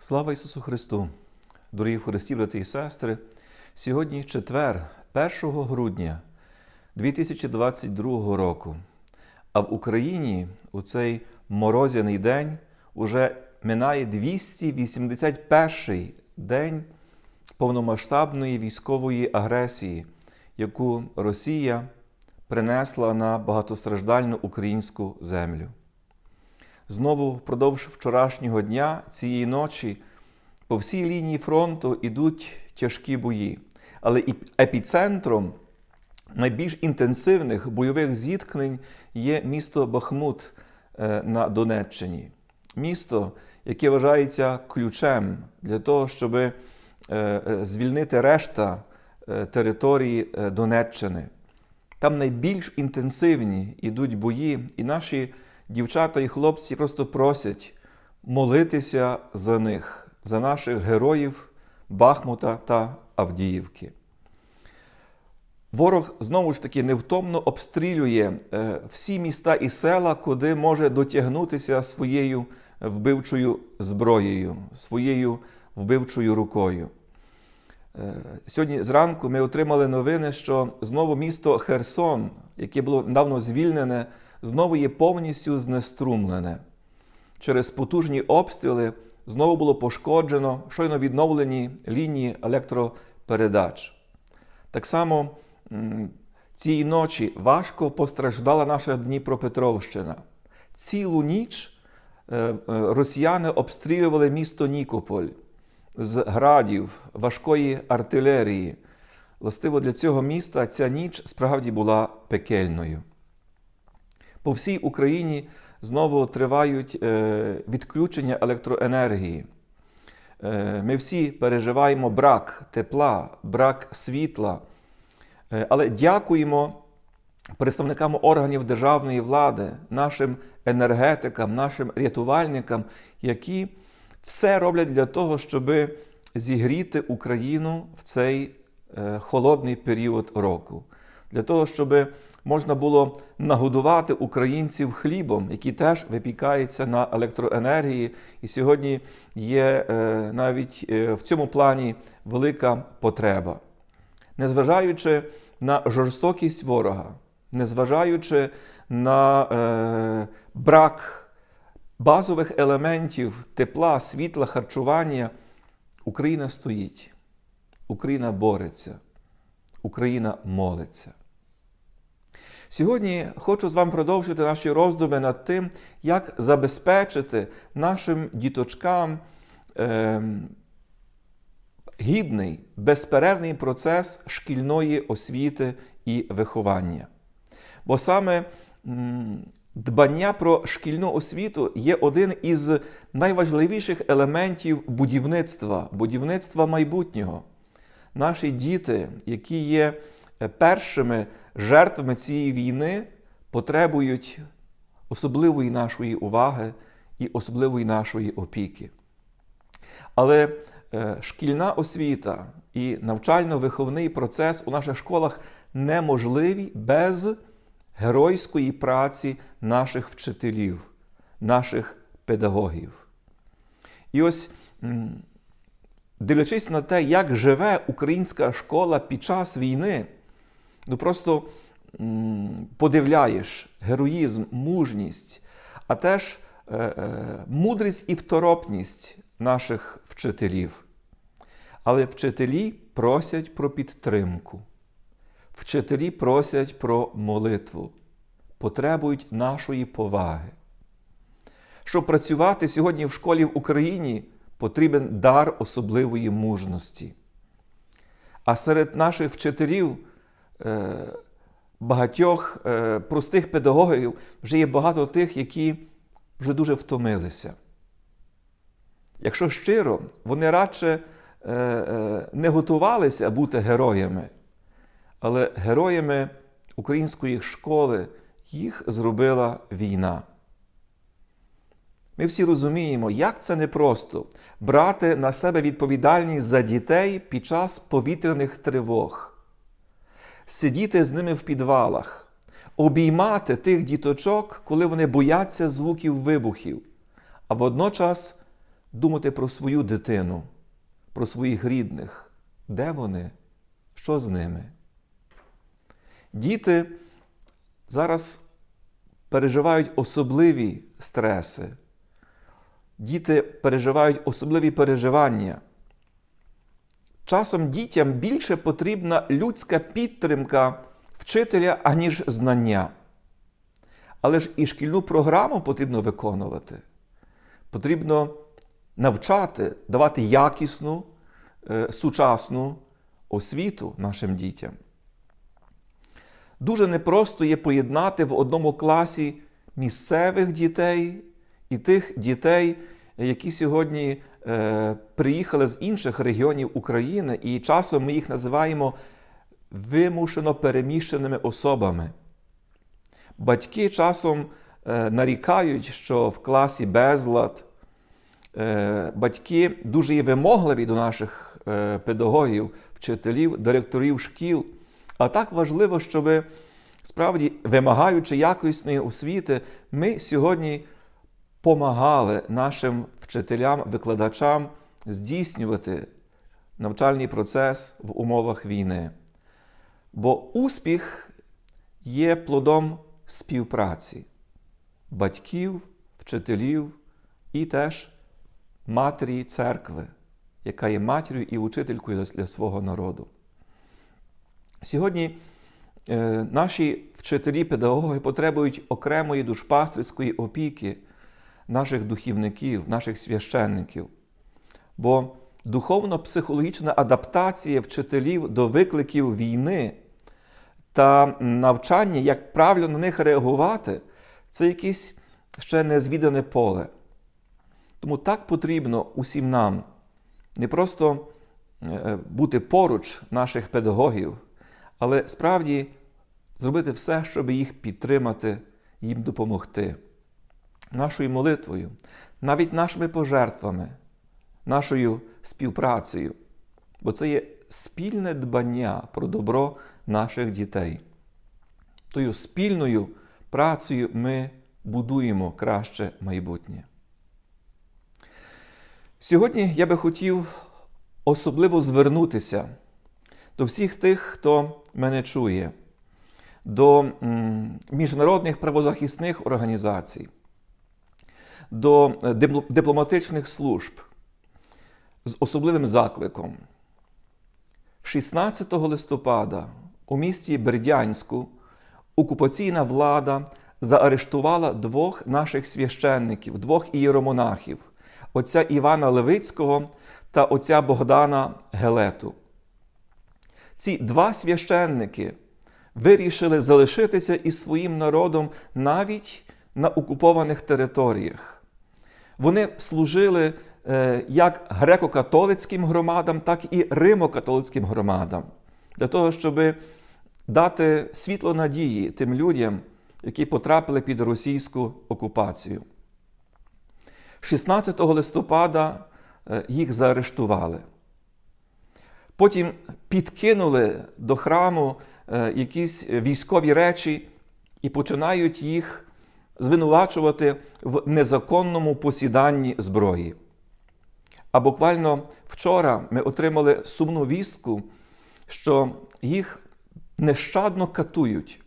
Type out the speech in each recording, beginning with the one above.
Слава Ісусу Христу! Дорогі Христі, брати і сестри! Сьогодні четвер, 1 грудня 2022 року. А в Україні у цей морозяний день уже минає 281 день повномасштабної військової агресії, яку Росія принесла на багатостраждальну українську землю. Знову впродовж вчорашнього дня, цієї ночі, по всій лінії фронту йдуть тяжкі бої. Але епіцентром найбільш інтенсивних бойових зіткнень є місто Бахмут е, на Донеччині. Місто, яке вважається ключем для того, щоб е, е, звільнити решта території Донеччини. Там найбільш інтенсивні йдуть бої, і наші дівчата і хлопці просто просять молитися за них, за наших героїв Бахмута та Авдіївки. Ворог знову ж таки невтомно обстрілює е, всі міста і села, куди може дотягнутися своєю вбивчою зброєю, своєю вбивчою рукою. Е, Сьогодні зранку ми отримали новини, що знову місто Херсон, яке було давно звільнене, знову є повністю знеструмлене. Через потужні обстріли знову було пошкоджено щойно відновлені лінії електропередач. Так само цієї ночі важко постраждала наша Дніпропетровщина. Цілу ніч е, е, росіяни обстрілювали місто Нікополь з градів, важкої артилерії. Властиво для цього міста ця ніч справді була пекельною. По всій Україні знову тривають е, відключення електроенергії. Е, Ми всі переживаємо брак тепла, брак світла. Е, Але дякуємо представникам органів державної влади, нашим енергетикам, нашим рятувальникам, які все роблять для того, щоб зігріти Україну в цей холодний період року, для того, щоб можна було нагодувати українців хлібом, який теж випікається на електроенергії. І сьогодні є е, навіть е, в цьому плані велика потреба. Незважаючи на жорстокість ворога, незважаючи на е, брак базових елементів тепла, світла, харчування, Україна стоїть, Україна бореться, Україна молиться. Сьогодні хочу з вами продовжити наші роздуми над тим, як забезпечити нашим діточкам е, гідний, безперервний процес шкільної освіти і виховання. Бо саме дбання про шкільну освіту є один із найважливіших елементів будівництва, будівництва майбутнього. Наші діти, які є першими жертвами цієї війни, потребують особливої нашої уваги і особливої нашої опіки. Але е, шкільна освіта і навчально-виховний процес у наших школах неможливі без геройської праці наших вчителів, наших педагогів. І ось, дивлячись на те, як живе українська школа під час війни, ну просто подивляєш героїзм, мужність, а теж е, е, мудрість і второпність наших вчителів. Але вчителі просять про підтримку. Вчителі просять про молитву, потребують нашої поваги. Щоб працювати сьогодні в школі в Україні, потрібен дар особливої мужності. А серед наших вчителів, багатьох е, простих педагогів, вже є багато тих, які вже дуже втомилися. Якщо щиро, вони радше е, е, не готувалися бути героями, але героями української школи їх зробила війна. Ми всі розуміємо, як це непросто брати на себе відповідальність за дітей під час повітряних тривог, сидіти з ними в підвалах, обіймати тих діточок, коли вони бояться звуків вибухів, а водночас думати про свою дитину, про своїх рідних, де вони, що з ними. Діти зараз переживають особливі стреси. Діти переживають особливі переживання. Часом дітям більше потрібна людська підтримка вчителя, аніж знання. Але ж і шкільну програму потрібно виконувати. Потрібно навчати, давати якісну, е, сучасну освіту нашим дітям. Дуже непросто є поєднати в одному класі місцевих дітей і тих дітей, які сьогодні приїхали з інших регіонів України, і часом ми їх називаємо вимушено переміщеними особами. Батьки часом е, нарікають, що в класі безлад. Е, батьки дуже є вимогливі до наших е, педагогів, вчителів, директорів шкіл. А так важливо, щоб справді, вимагаючи якісної освіти, ми сьогодні помагали нашим вчителям, викладачам здійснювати навчальний процес в умовах війни. Бо успіх є плодом співпраці батьків, вчителів і теж матері церкви, яка є матір'ю і учителькою для свого народу. Сьогодні е, наші вчителі, педагоги потребують окремої душпастерської опіки наших духівників, наших священників. Бо духовно-психологічна адаптація вчителів до викликів війни та навчання, як правильно на них реагувати, це якесь ще незвідане поле. Тому так потрібно усім нам не просто е, бути поруч наших педагогів, але справді зробити все, щоб їх підтримати, їм допомогти. Нашою молитвою, навіть нашими пожертвами, нашою співпрацею. Бо це є спільне дбання про добро наших дітей. Тою спільною працею ми будуємо краще майбутнє. Сьогодні я би хотів особливо звернутися до всіх тих, хто мене чує, до міжнародних правозахисних організацій, до дипломатичних служб з особливим закликом. 16 листопада у місті Бердянську окупаційна влада заарештувала двох наших священників, двох ієромонахів отця Івана Левицького та отця Богдана Гелету. Ці два священники вирішили залишитися із своїм народом навіть на окупованих територіях. Вони служили е, як греко-католицьким громадам, так і римо-католицьким громадам, для того, щоб дати світло надії тим людям, які потрапили під російську окупацію. 16 листопада е, їх заарештували. Потім підкинули до храму е, якісь військові речі і починають їх звинувачувати в незаконному посіданні зброї. А буквально вчора ми отримали сумну вістку, що їх нещадно катують.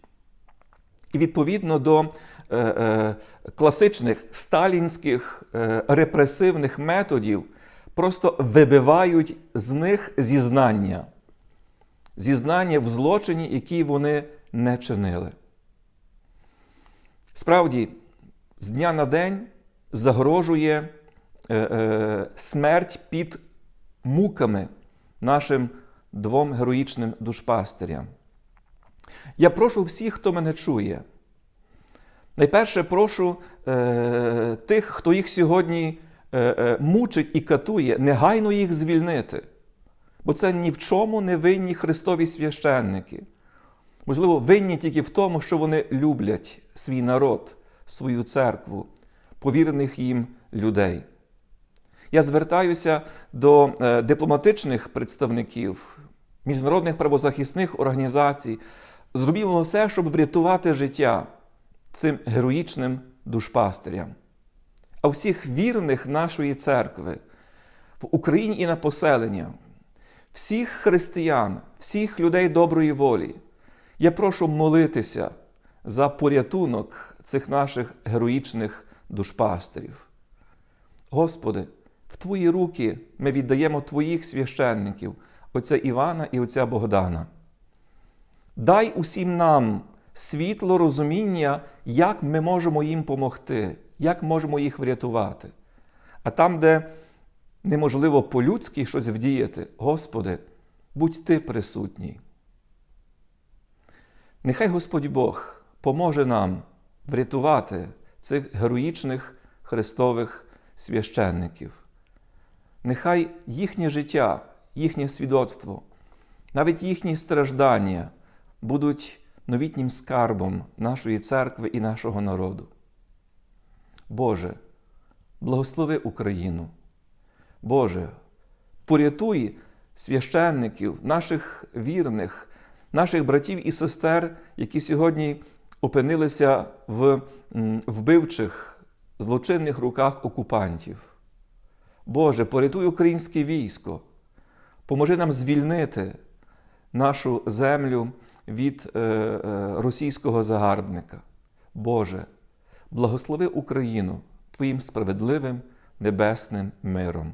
І відповідно до е, е, класичних сталінських е, репресивних методів просто вибивають з них зізнання, зізнання в злочині, які вони не чинили. Справді, з дня на день загрожує е, е, смерть під муками нашим двом героїчним душпастерям. Я прошу всіх, хто мене чує. Найперше прошу е, тих, хто їх сьогодні е, е, мучить і катує, негайно їх звільнити. Бо це ні в чому не винні Христові священники. Можливо, винні тільки в тому, що вони люблять свій народ, свою церкву, повірених їм людей. Я звертаюся до е, дипломатичних представників, міжнародних правозахисних організацій. Зробімо все, щоб врятувати життя цим героїчним душпастирям. а всіх вірних нашої церкви в Україні і на поселення, всіх християн, всіх людей доброї волі. Я прошу молитися за порятунок цих наших героїчних душпастерів. Господи, в Твої руки ми віддаємо Твоїх священників, отця Івана і отця Богдана. Дай усім нам світло розуміння, як ми можемо їм помогти, як можемо їх врятувати. А там, де неможливо по-людськи щось вдіяти, Господи, будь Ти присутній. Нехай Господь Бог поможе нам врятувати цих героїчних Христових священників. Нехай їхнє життя, їхнє свідоцтво, навіть їхні страждання будуть новітнім скарбом нашої церкви і нашого народу. Боже, благослови Україну. Боже, порятуй священників, наших вірних, наших братів і сестер, які сьогодні опинилися в вбивчих, злочинних руках окупантів. Боже, порятуй українське військо, поможи нам звільнити нашу землю від е, е, російського загарбника. Боже, благослови Україну Твоїм справедливим небесним миром.